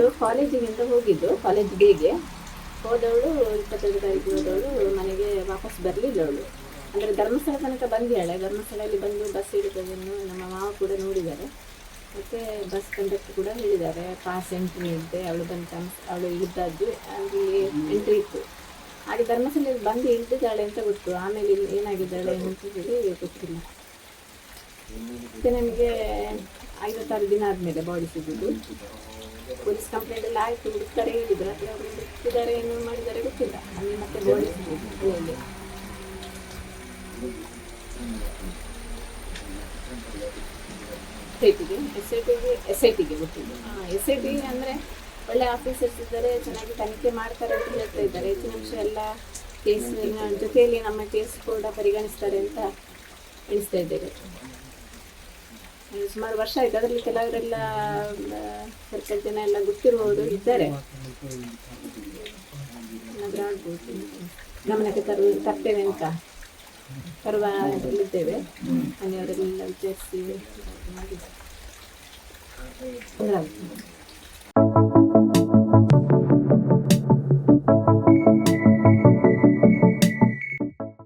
ಅವಳು ಕಾಲೇಜಿಗಿಂತ ಹೋಗಿದ್ದು, ಕಾಲೇಜ್ ಡೇಗೆ ಹೋದವಳು ಇಪ್ಪತ್ತೈದು ತಾರೀಕು ಹೋದವಳು, ಮನೆಗೆ ವಾಪಸ್ ಬರಲಿಲ್ಲ ಅವಳು. ಅಂದರೆ ಧರ್ಮಸ್ಥಳ ತನಕ ಬಂದಿದ್ದಾಳೆ. ಧರ್ಮಸ್ಥಳದಲ್ಲಿ ಬಂದು ಬಸ್ ಇಡುತ್ತದನ್ನು ನಮ್ಮ ಮಾವ ಕೂಡ ನೋಡಿದ್ದಾರೆ. ಮತ್ತು ಬಸ್ ಕಂಡಕ್ಟರ್ ಕೂಡ ಹೇಳಿದ್ದಾರೆ ಪಾಸ್ ಎಂಟ್ರಿ ಇದ್ದೆ ಅವಳು ಬಂದ ಅವಳು ಇಳಿದದ್ದು ಅಲ್ಲಿ ಎಂಟ್ರಿ ಇತ್ತು. ಹಾಗೆ ಧರ್ಮಸ್ಥಳದಲ್ಲಿ ಬಂದು ಇಳಿದಿದ್ದಾಳೆ ಅಂತ ಗೊತ್ತು. ಆಮೇಲೆ ಇಲ್ಲಿ ಏನಾಗಿದ್ದಾಳೆ ಅಂತ ಹೇಳಿ ಗೊತ್ತಿಲ್ಲ. ಮತ್ತು ನಮಗೆ ಐವತ್ತಾರು ದಿನ ಆದಮೇಲೆ ಬಾಡಿ ಸಿಗುದು. ಪೊಲೀಸ್ ಕಂಪ್ಲೇಂಟ್ ಎಲ್ಲ ಆಯಿತು ಹುಡುಕ್ತಾರೆ ಹೇಳಿದ್ರು ಆದರೆ ಅವರು ಹುಡುಕ್ತಿದ್ದಾರೆ ಏನು ಮಾಡಿದ್ದಾರೆ ಗೊತ್ತಿಲ್ಲ. ಅಲ್ಲಿ ಮತ್ತೆ ಮನೆಯಲ್ಲಿ ಎಸ್ ಐ ಟಿಗೆ ಎಸ್ ಐ ಟಿಗೆ ಎಸ್ ಐ ಟಿಗೆ ಗೊತ್ತಿದ್ದು ಹಾಂ ಎಸ್ ಐ ಟಿ ಅಂದರೆ ಒಳ್ಳೆ ಆಫೀಸರ್ಸ್ ಇದ್ದಾರೆ ಚೆನ್ನಾಗಿ ತನಿಖೆ ಮಾಡ್ತಾರೆ ಅಂತ ಹೇಳ್ತಾ ಇದ್ದಾರೆ. ಹೆಚ್ಚಿನ ಅಂಶ ಎಲ್ಲ ಕೇಸಿನ ಜೊತೆಯಲ್ಲಿ ನಮ್ಮ ಕೇಸ್ ಕೂಡ ಪರಿಗಣಿಸ್ತಾರೆ ಅಂತ ಎಣಿಸ್ತಾ ಇದ್ದೇವೆ. ಸುಮಾರು ವರ್ಷ ಆಯ್ತು ಅದರಲ್ಲಿ ಕೆಲವರೆಲ್ಲ ಸ್ವಲ್ಪ ಜನ ಎಲ್ಲ ಗೊತ್ತಿರುವವರು ಇದ್ದಾರೆ. ಏನಾದ್ರೂ ಆಗ್ಬೋದು ಗಮನಕ್ಕೆ ತರು, ತರ್ತೇವೆ ಅಂತ ತರುವ ಇದ್ದೇವೆ. ಮನೆಯವರೆಲ್ಲ ವಿಚಾರಿಸಿ ತೊಂದರೆ ಆಗುತ್ತೆ